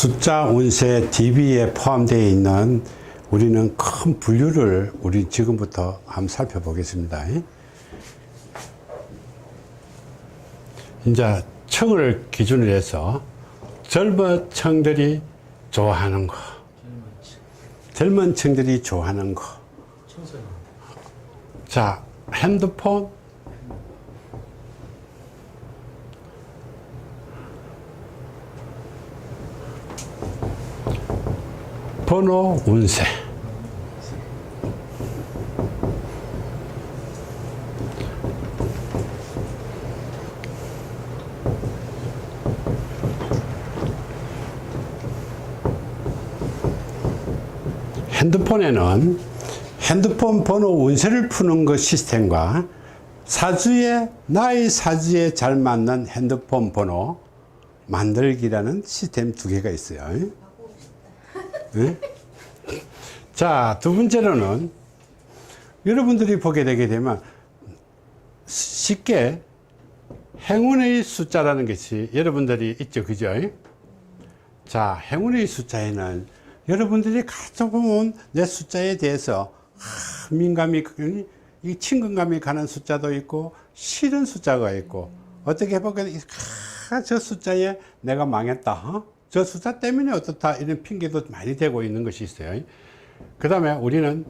숫자 운세 DB에 포함되어 있는 우리는 큰 분류를 우리 지금부터 한번 살펴보겠습니다. 이제 층을 기준으로 해서 젊은 층들이 좋아하는 거, 젊은 층들이 좋아하는 거. 자, 핸드폰, 번호 운세. 핸드폰에는 핸드폰 번호 운세를 푸는 그 시스템과 사주에 나의 사주에 잘 맞는 핸드폰 번호 만들기라는 시스템 두 개가 있어요. 네? 자, 두 번째로는 여러분들이 보게 되게 되면 쉽게 행운의 숫자라는 것이 여러분들이 있죠. 그죠? 자, 행운의 숫자에는 여러분들이 가져본 내 숫자에 대해서 아, 민감이, 이 친근감이 가는 숫자도 있고, 싫은 숫자가 있고, 어떻게 보면, 아, 저 숫자에 내가 망했다. 어? 저 숫자 때문에 어떻다. 이런 핑계도 많이 되고 있는 것이 있어요. 그 다음에 우리는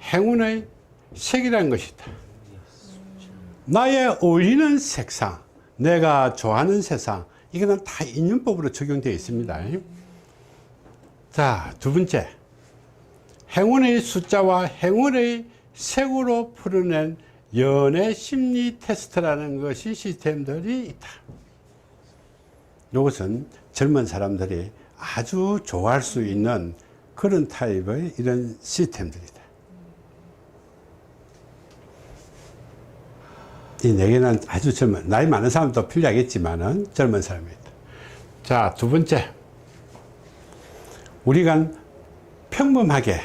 행운의 색이라는 것이다. 나의 어울리는 색상, 내가 좋아하는 세상, 이거는 다 인연법으로 적용되어 있습니다. 자, 두 번째. 행운의 숫자와 행운의 색으로 풀어낸 연애 심리 테스트라는 것이 시스템들이 있다. 이것은 젊은 사람들이 아주 좋아할 수 있는 그런 타입의 이런 시스템들이다. 이 네 개는 아주 젊은, 나이 많은 사람도 필요하겠지만은 젊은 사람이다. 자, 두 번째. 우리가 평범하게,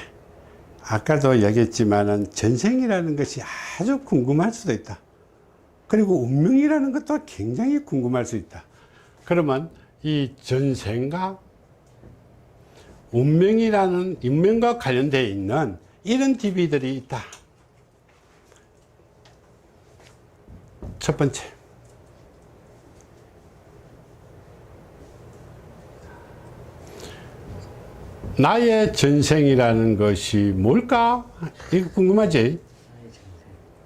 아까도 얘기했지만은 전생이라는 것이 아주 궁금할 수도 있다. 그리고 운명이라는 것도 굉장히 궁금할 수 있다. 그러면 이 전생과 운명이라는 운명과 관련되어 있는 이런 DB들이 있다. 첫 번째. 나의 전생이라는 것이 뭘까? 이거 궁금하지?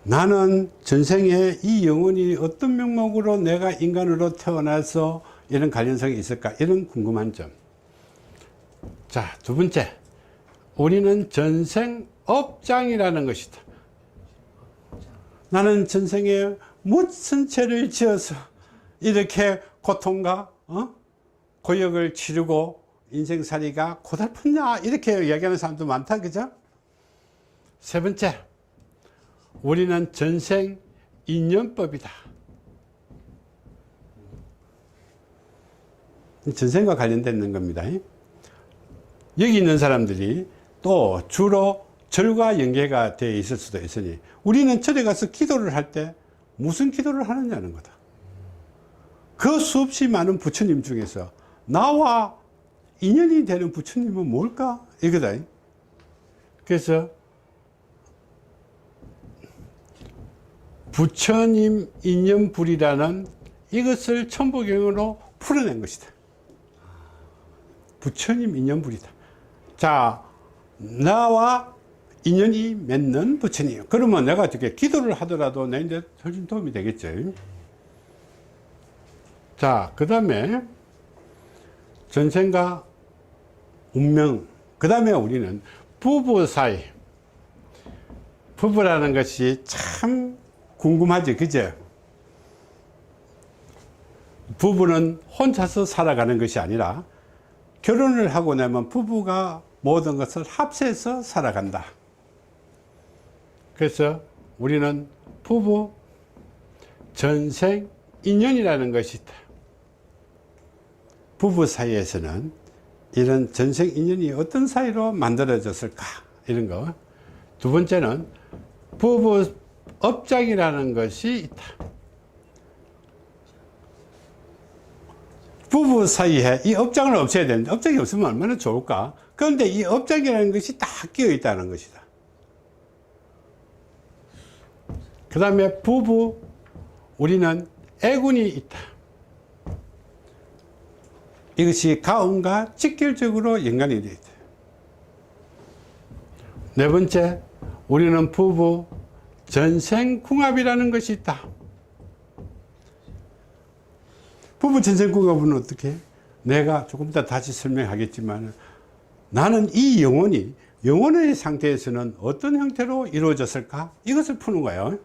나는 전생에 이 영혼이 어떤 명목으로 내가 인간으로 태어나서 이런 관련성이 있을까? 이런 궁금한 점. 자, 두 번째. 우리는 전생 업장이라는 것이다. 나는 전생에 무슨 죄를 지어서 이렇게 고통과 어? 고역을 치르고 인생살이가 고달프냐 이렇게 이야기하는 사람도 많다 그죠? 세 번째 우리는 전생 인연법이다 전생과 관련된 겁니다 여기 있는 사람들이 또 주로 절과 연계가 되어 있을 수도 있으니 우리는 절에 가서 기도를 할 때 무슨 기도를 하느냐는 거다. 그 수없이 많은 부처님 중에서 나와 인연이 되는 부처님은 뭘까? 이거다. 그래서 부처님 인연불이라는 이것을 천부경으로 풀어낸 것이다. 부처님 인연불이다. 자, 나와 인연이 맺는 부처님. 그러면 내가 어떻게 기도를 하더라도 내인데 훨씬 도움이 되겠죠. 자, 그 다음에 전생과 운명. 그 다음에 우리는 부부 사이. 부부라는 것이 참 궁금하죠. 그죠? 부부는 혼자서 살아가는 것이 아니라 결혼을 하고 나면 부부가 모든 것을 합세해서 살아간다. 그래서 우리는 부부 전생 인연이라는 것이 있다. 부부 사이에서는 이런 전생 인연이 어떤 사이로 만들어졌을까? 이런 거. 두 번째는 부부 업장이라는 것이 있다. 부부 사이에 이 업장을 없애야 되는데 업장이 없으면 얼마나 좋을까? 그런데 이 업장이라는 것이 딱 끼어 있다는 것이다. 그 다음에 부부, 우리는 애군이 있다. 이것이 가음과 직결적으로 연관이 되어 있다. 네 번째, 우리는 부부 전생궁합이라는 것이 있다. 부부 전생궁합은 어떻게? 내가 조금 이따 다시 설명하겠지만 나는 이 영혼이 영혼의 상태에서는 어떤 형태로 이루어졌을까? 이것을 푸는 거예요.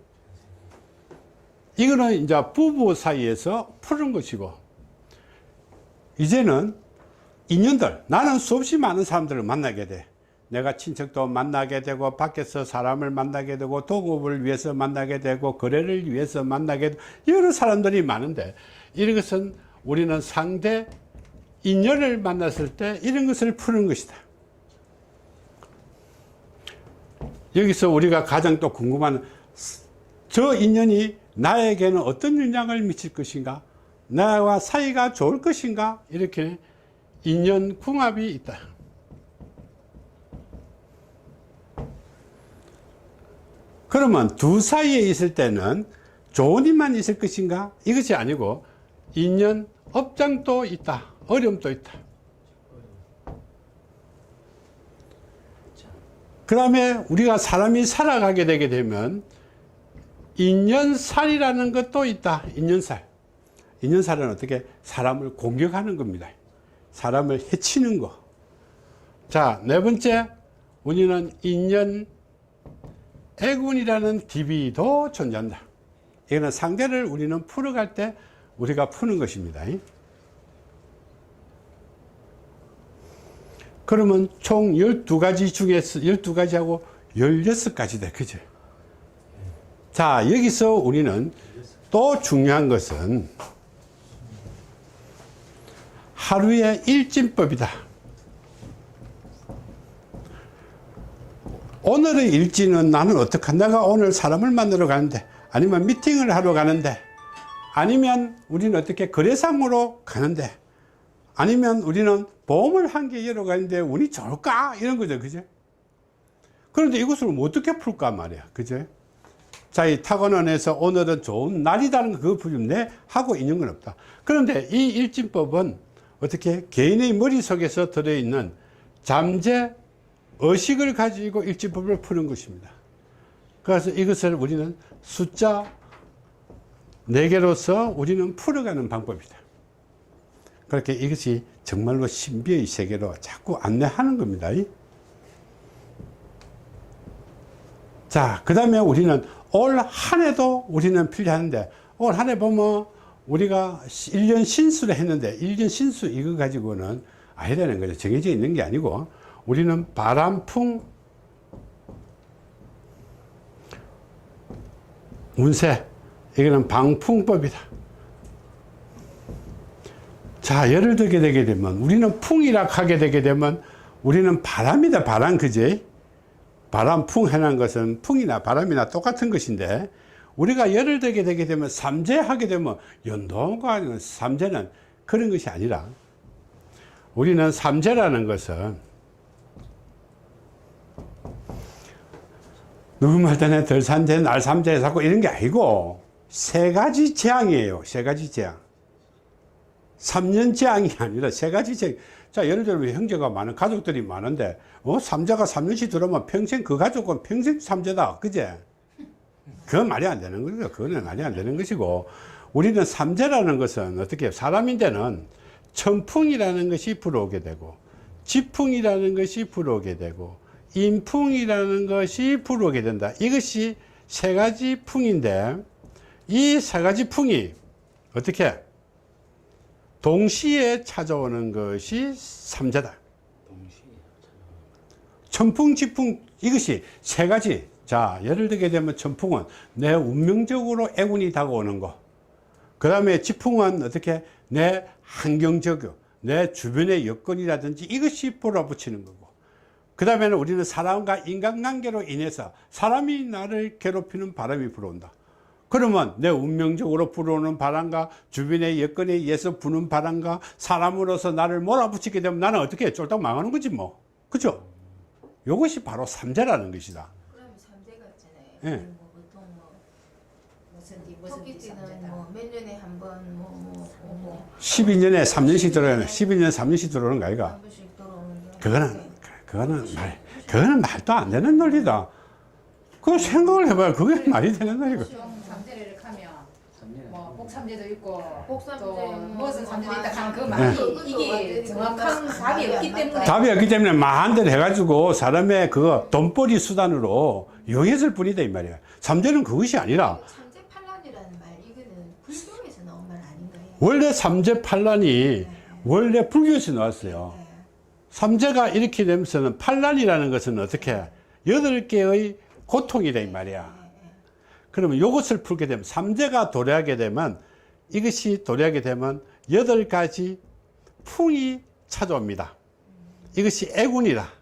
이거는 이제 부부 사이에서 푸는 것이고 이제는 인연들 나는 수없이 많은 사람들을 만나게 돼 내가 친척도 만나게 되고 밖에서 사람을 만나게 되고 동업을 위해서 만나게 되고 거래를 위해서 만나게 되고 여러 사람들이 많은데 이런 것은 우리는 상대 인연을 만났을 때 이런 것을 푸는 것이다 여기서 우리가 가장 또 궁금한 저 인연이 나에게는 어떤 영향을 미칠 것인가? 나와 사이가 좋을 것인가? 이렇게 인연 궁합이 있다. 그러면 두 사이에 있을 때는 좋은 일만 있을 것인가? 이것이 아니고 인연 업장도 있다. 어려움도 있다. 그 다음에 우리가 사람이 살아가게 되게 되면 인연살이라는 것도 있다. 인연살. 인연살은 어떻게 사람을 공격하는 겁니다. 사람을 해치는 거. 자, 네 번째, 우리는 인연 애군이라는 DB도 존재한다. 이거는 상대를 우리는 풀어갈 때 우리가 푸는 것입니다. 그러면 총 12가지 중에서 12가지하고 16가지 돼. 그죠? 자, 여기서 우리는 또 중요한 것은 하루의 일진법이다. 오늘의 일진은 나는 어떡한 내가 오늘 사람을 만나러 가는데 아니면 미팅을 하러 가는데 아니면 우리는 어떻게 거래상으로 가는데 아니면 우리는 보험을 한 개 열어 가는데 운이 좋을까? 이런 거죠. 그죠 그런데 이것을 어떻게 풀까 말이야. 그죠 자, 이 타건원에서 오늘은 좋은 날이다는 거 그거 내 하고 있는 건 없다. 그런데 이 일진법은 어떻게 개인의 머릿속에서 들어있는 잠재 의식을 가지고 일진법을 푸는 것입니다. 그래서 이것을 우리는 숫자 4개로서 우리는 풀어가는 방법이다. 그렇게 이것이 정말로 신비의 세계로 자꾸 안내하는 겁니다. 자, 그 다음에 우리는 올 한 해도 우리는 필요한데, 올 한 해 보면 우리가 1년 신수를 했는데, 1년 신수 이거 가지고는 아니라는 거죠. 정해져 있는 게 아니고, 우리는 바람풍, 운세, 이거는 방풍법이다. 자, 예를 들게 되게 되면, 우리는 풍이라 하게 되게 되면, 우리는 바람이다, 바람, 그지? 바람, 풍 해놓은 것은 풍이나 바람이나 똑같은 것인데, 우리가 예를 들게 되게 되면, 삼재 하게 되면, 연동과 삼재는 그런 것이 아니라, 우리는 삼재라는 것은, 누구 말 때는 덜삼재, 날삼재, 자꾸 이런 게 아니고, 세 가지 재앙이에요. 세 가지 재앙. 3년 재앙이 아니라 세 가지 재앙. 자, 예를 들면 형제가 많은 가족들이 많은데, 어, 삼자가 3년씩 들어오면 평생 그 가족은 평생 삼자다. 그제? 그건 말이 안 되는 거죠. 그거는 말이 안 되는 것이고, 우리는 삼재라는 것은 어떻게 사람인데는 천풍이라는 것이 불어오게 되고, 지풍이라는 것이 불어오게 되고, 인풍이라는 것이 불어오게 된다. 이것이 세 가지 풍인데, 이 세 가지 풍이 어떻게? 동시에 찾아오는 것이 삼재다. 천풍, 지풍, 이것이 세 가지. 자, 예를 들게 되면 천풍은 내 운명적으로 애군이 다가오는 거. 그 다음에 지풍은 어떻게 내 환경적, 내 주변의 여건이라든지 이것이 몰아붙이는 거고. 그 다음에는 우리는 사람과 인간관계로 인해서 사람이 나를 괴롭히는 바람이 불어온다. 그러면 내 운명적으로 불어오는 바람과 주변의 여건에 의해서 부는 바람과 사람으로서 나를 몰아붙이게 되면 나는 어떻게 해? 쫄딱 망하는 거지 뭐. 그죠? 이것이 바로 삼재라는 것이다. 그럼 삼재가 있잖아요. 예. 뭐 보통 뭐 무슨 뒤 무슨 뒤 토끼띠는. 뭐몇 년에 한번뭐뭐 12년에 3년씩 들어오는, 12년에 3년씩 들어오는 거 아이가? 한 번씩 들어오는데 그거는, 그거는 말, 그거는 말도 안 되는 논리다. 그 생각을 해봐야 그게 말이 되는 논리고. 하면 삼년에 뭐 복삼재도 있고 복삼재 또뭐 무슨 삼재도 있다 그 네. 말이 이게 정확한 답이 없기 안 때문에. 답이 없기 때문에 마한대로 해가지고 사람의 그 돈벌이 수단으로 이용했을 뿐이다, 이 말이야. 삼재는 그것이 아니라 삼재 판란이라는 말 이거는 불교에서 나온 말 아닌 거예요. 원래 삼재 판란이 원래 불교에서 나왔어요. 네. 삼재가 이렇게 되면서는 판란이라는 것은 어떻게 여덟 개의 고통이다 이 말이야. 그러면 이것을 풀게 되면 삼재가 도래하게 되면 이것이 도래하게 되면 여덟 가지 풍이 찾아옵니다. 이것이 애군이다.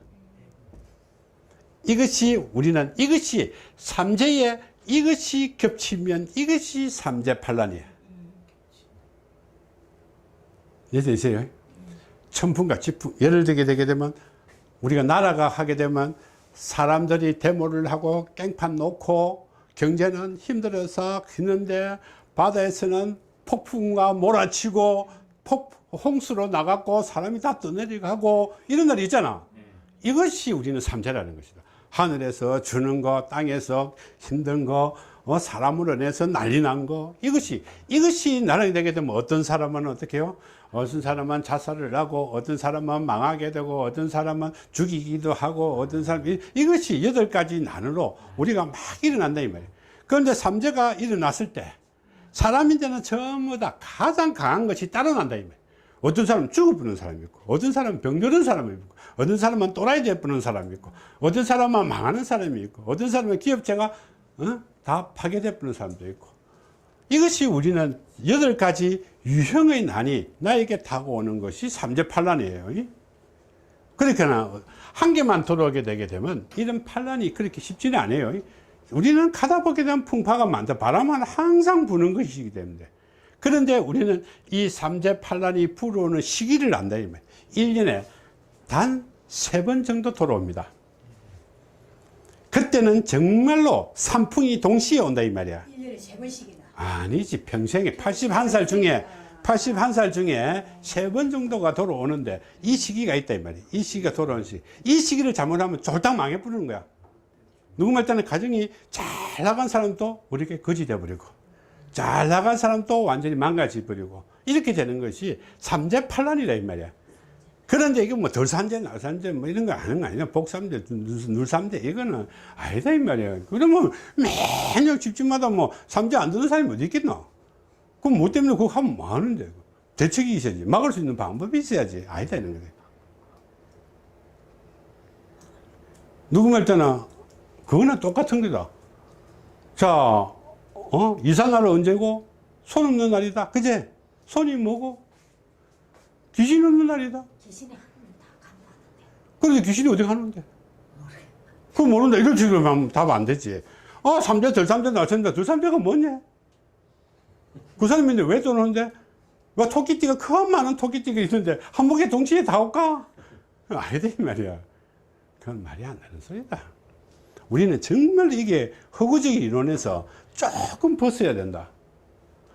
이것이 우리는 이것이 삼재에 이것이 겹치면 이것이 삼재 판란이에요. 이해되세요? 천풍과 지풍. 예를 들게 되게 되면 우리가 나라가 하게 되면 사람들이 데모를 하고 깽판 놓고 경제는 힘들어서 했는데 바다에서는 폭풍과 몰아치고 폭, 홍수로 나갔고 사람이 다 떠내려가고 이런 날이 있잖아. 이것이 우리는 삼재라는 것이다. 하늘에서 주는 거, 땅에서 힘든 거, 어, 사람으로 내서 난리 난 거, 이것이, 이것이 나락이 되게 되면 어떤 사람은 어떻게 해요? 어떤 사람은 자살을 하고, 어떤 사람은 망하게 되고, 어떤 사람은 죽이기도 하고, 어떤 사람, 이- 이것이 여덟 가지 난으로 우리가 막 일어난다, 이 말이에요. 그런데 삼재가 일어났을 때, 사람인데는 전부 다 가장 강한 것이 따로 난다, 이 말이에요. 어떤 사람은 죽어버리는 사람이 있고, 어떤 사람은 병들은 사람이 있고, 어떤 사람은 또라이 되어버리는 사람이 있고, 어떤 사람은 망하는 사람이 있고, 어떤 사람은 기업체가 어? 다 파괴되어버리는 사람도 있고. 이것이 우리는 여덟 가지 유형의 난이 나에게 다가오는 것이 삼재 판란이에요. 그러니까 한 개만 들어오게 되게 되면 이런 판란이 그렇게 쉽지는 않아요. 우리는 가다 보게 되면 풍파가 많다. 바람은 항상 부는 것이기 때문에. 그런데 우리는 이 삼재 판란이 불어오는 시기를 안다. 이 말. 1년에 단 세 번 정도 돌아옵니다. 그때는 정말로 산풍이 동시에 온다 이 말이야. 1년에 세 번씩이나 아니지. 평생에 81살 중에 81살 중에 세 번 정도가 돌아오는데 이 시기가 있다 이 말이야. 이 시기가 돌아오는 시기. 이 시기를 잘못하면 쫄딱 망해버리는 거야. 누구 말 때는 가정이 잘 나간 사람도 우리에게 거지 돼버리고 잘 나간 사람도 완전히 망가져 버리고 이렇게 되는 것이 삼재 판란이라 이 말이야 그런데 이거 뭐 덜삼재, 날삼재 뭐 이런 거 아는 거 아니야. 복삼재, 누- 눌삼재 이거는 아니다 이 말이야. 그러면 매년 집집마다 뭐 삼재 안 드는 사람이 어디 있겠나? 그럼 뭐 때문에 그거 하면 뭐 하는데? 대책이 있어야지. 막을 수 있는 방법이 있어야지. 아니다 이런 거지. 누구 말 때나 그거는 똑같은 거다. 자, 어? 이산날 언제고? 손 없는 날이다. 그제? 손이 뭐고? 귀신 없는 날이다. 귀신이 한다 간다는데 그런데 귀신이 어디 가는데? 그거 모른다. 이걸 지금 하면 답 안 되지. 아, 삼재, 덜삼재, 날삼재, 덜삼재가 뭐냐? 그 사람인데 왜 떠나는데? 왜 토끼띠가 큰 많은 토끼띠가 있는데 한목에 동시에 다 올까? 아니다, 이 말이야. 그건 말이 안 되는 소리다. 우리는 정말 이게 허구적인 이론에서 조금 벗어야 된다.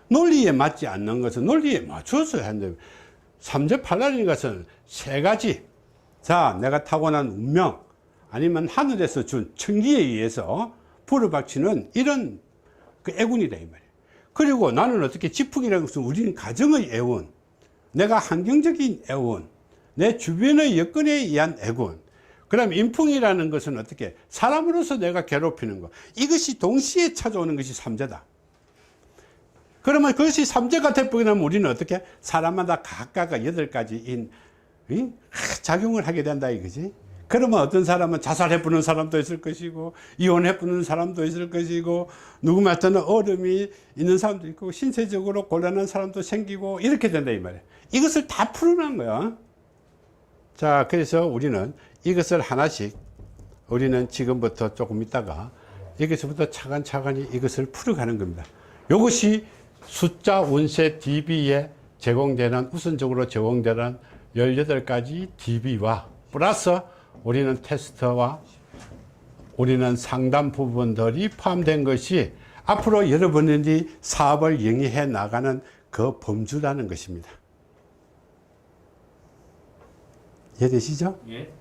논리에 맞지 않는 것은 논리에 맞춰서 하는데 삼재팔란인 것은 세 가지. 자, 내가 타고난 운명, 아니면 하늘에서 준 천기에 의해서 불어박치는 이런 그 애군이다, 이 말이에요. 그리고 나는 어떻게 지풍이라는 것은 우리는 가정의 애운, 내가 환경적인 애운, 내 주변의 여건에 의한 애군, 그 다음에 인풍이라는 것은 어떻게 사람으로서 내가 괴롭히는 것. 이것이 동시에 찾아오는 것이 삼재다. 그러면 그것이 삼재가 되면 우리는 어떻게 사람마다 각각 여덟 가지인 작용을 하게 된다 이거지. 그러면 어떤 사람은 자살해 보는 사람도 있을 것이고 이혼해 보는 사람도 있을 것이고 누구 말때는 얼음이 있는 사람도 있고 신체적으로 곤란한 사람도 생기고 이렇게 된다 이 말이야. 이것을 다 풀어난 거야. 자, 그래서 우리는 이것을 하나씩 우리는 지금부터 조금 있다가 여기서부터 차근차근히 이것을 풀어가는 겁니다. 이것이 숫자 운세 DB에 제공되는 우선적으로 제공되는 18가지 DB와 플러스 우리는 테스트와 우리는 상담 부분들이 포함된 것이 앞으로 여러분들이 사업을 영위해 나가는 그 범주라는 것입니다. 이해되시죠? 예.